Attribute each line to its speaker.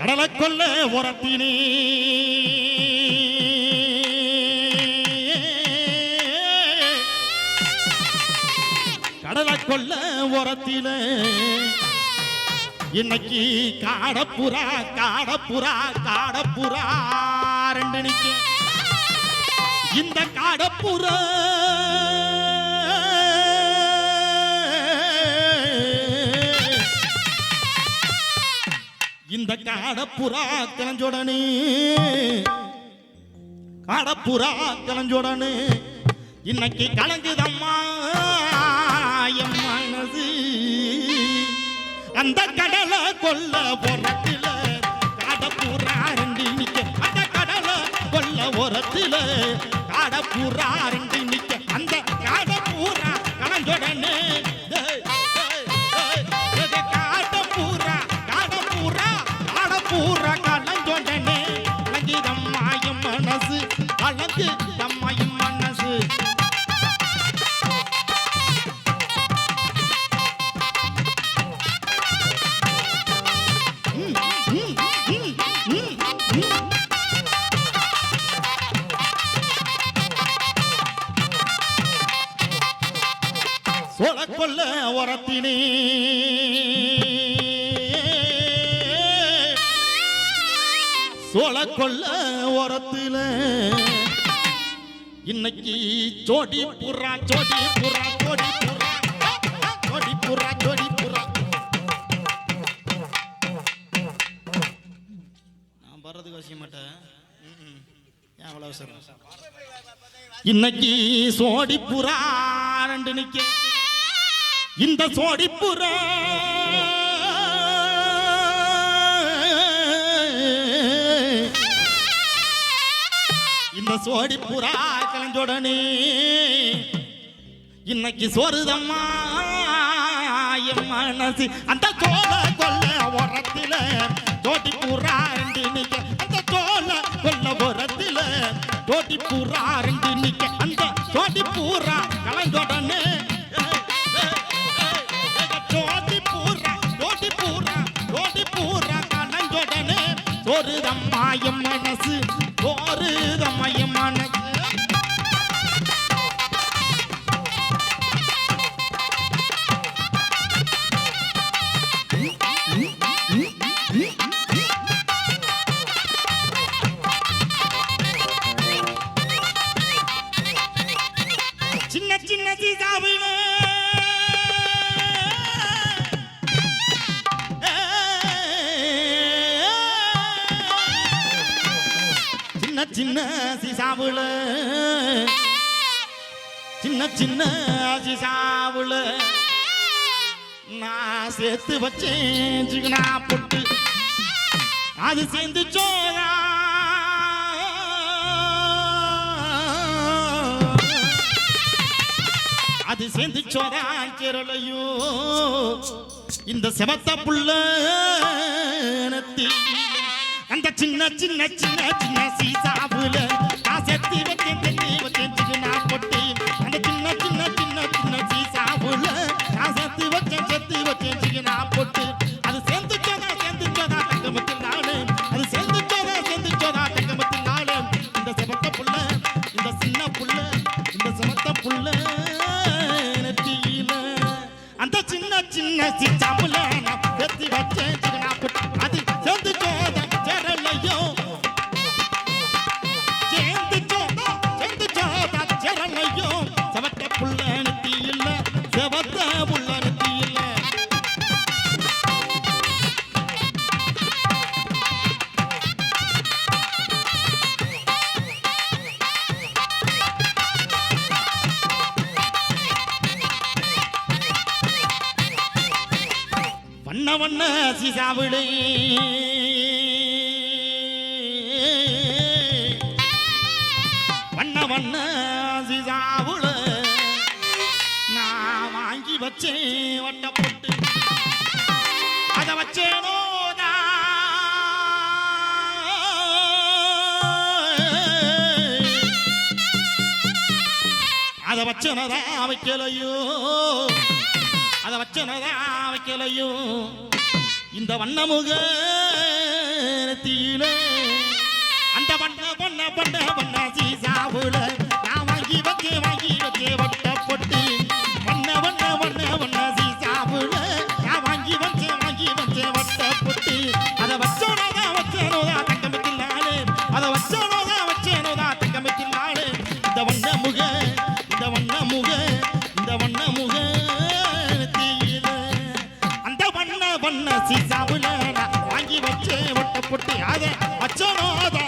Speaker 1: கடலை கொல்ல உரத்தினே. கடலை கொல்ல உரத்தில இன்னைக்கு காடப்புறா காடப்புறா காடப்புறா ரெண்டு இந்த காடப்புறா இந்த காடப்புறா கிளஞ்சோடனே. காடப்புறா கிளஞ்சோடனே. இன்னைக்கு கலங்குதம்மா என் அந்த கடலை கொல்ல உரத்தில் காடப்புறா ரெண்டு நிக்க. அந்த கடலை கொல்ல உரத்தில் காடப்புறா ரெண்டு நிக்க. அந்த காடப்பு சோழ கொல்ல உரத்தினே சோழ கொல்ல உரத்தில இன்னைக்கு ஜோடி புறா ஜோடி புறா ஜோடி புறா. ஜோடி புறா ஜோடி புறா. நான் வர்றதுக்கு அவசியம் மாட்டேன். ம்ம். ஏன் அவ்வளோ அவசரம்? இன்னைக்கு சோடி புறா ரெண்டு நிக்க. இந்த சோடிப்புற. இந்த சோடி புறா கலஞ்சோடனே இன்னைக்கு சோறுதம்மா மனசு அந்த சோழ கொல்ல உரத்தில் ஜோடி புறா ரெண்டு நிக்க. சோறுதம்மா என் மனசு சோறுதம்மா என் மனசு. சின்ன சின்ன சீதாவில சின்ன சின்ன சிசாவுல சின்ன சின்ன சிசாவுல நான் சேர்த்து வச்சேன் சிக்கனா பொட்டு. அது சேர்ந்து சோதா அது சேர்ந்து சோதாக்கிறலையோ இந்த செவத்த புள்ள அந்த சின்ன சின்ன சின்ன சின்ன சீசாவுல நான் செத்தி வச்சேன் தெத்தி வச்சேன் சின்ன பொட்டி. அந்த சின்ன சின்ன சின்ன சின்ன சீசாவுல நான் செத்து வச்சேன் செத்து வச்சேன் சின்ன பொட்டு. அது சேர்ந்துச்சோதா சேர்ந்துச்சோதா தங்கமத்தில் நானு அது சேர்ந்துச்சோதா சேர்ந்துச்சோதா தங்கமத்தில் நானு இந்த செவத்த புள்ள வண்ண வண்ண சிசாவிடை. வண்ண வண்ண சிசாவுல நான் வாங்கி வச்சேன் வட்ட போட்டு அதை வச்சேனோ அதை வச்சனதா வைக்கலையோ. அதை வச்சனதா வைக்கலையும். இந்த வண்ணமுக நெத்தியில. அந்த பண்ண பண்ண பண்ண பண்ண சீசாவுல நான் வாங்கி வச்சே வாங்கி வச்சே வட்ட பொட்டு. வண்ண வண்ண வண்ண வண்ண சீசாவுல நான் வாங்கி வச்சே வாங்கி வச்சே வட்ட பொட்டு. அதை வச்சோனோதா வச்சேனோதா தங்கமித்தினாலே அதை வச்சோனோதா வச்சேனோதா தங்கமித்தினாலே இந்த வண்ண முக இந்த வண்ண முக இந்த வண்ண சின்ன சீசாவுல நான் வாங்கி வச்சே ஒட்ட பொட்டு அதை வச்சனோதா